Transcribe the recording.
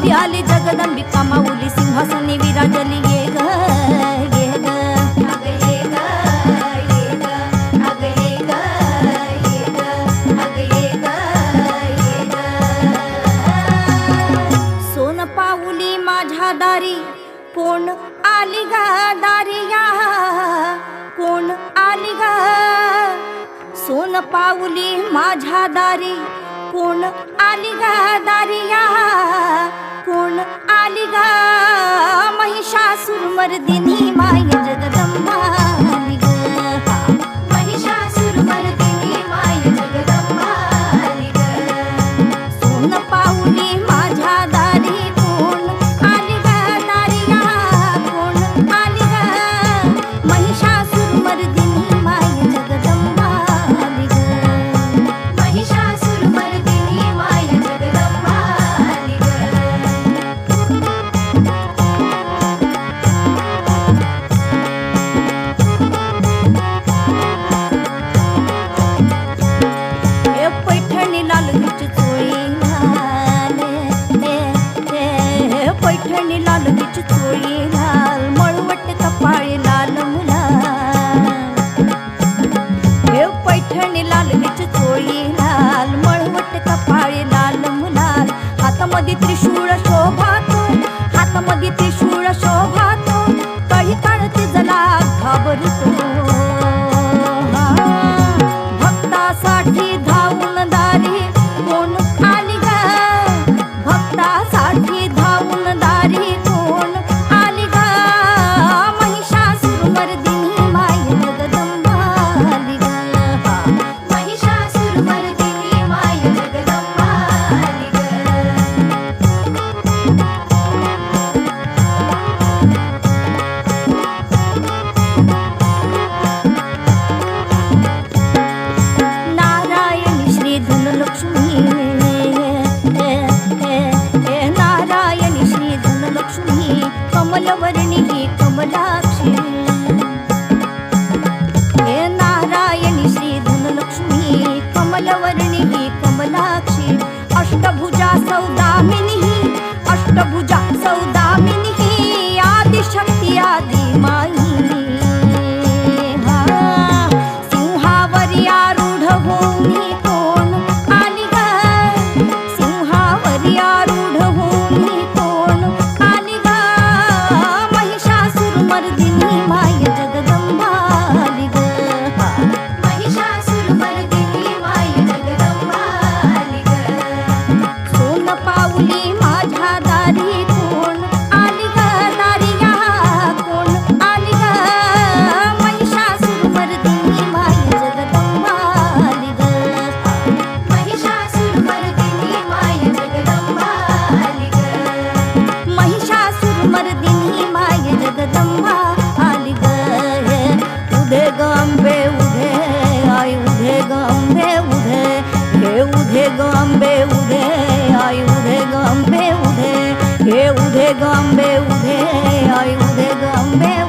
आली आली जगदंबिका माऊली सिंहासनी विराजली ये ग ये ग. सोन पाऊली दारी कोण आली ग दारिया कोण आली सोन पाऊली माझ्या दारी कोण आली गा दारिया? कोण आली गा महिषासुर मर्दिनी माय जगदंबा? चांदणीची लाल मळवट कपाळी लाल मुला. हे पैठणी लालणीची चोळी लाल मळवट कपाळी लाल मुलाल हातामध्ये त्रिशूळ अष्टभुजा सौदामिनी अष्टभुजा सौदा Bombay.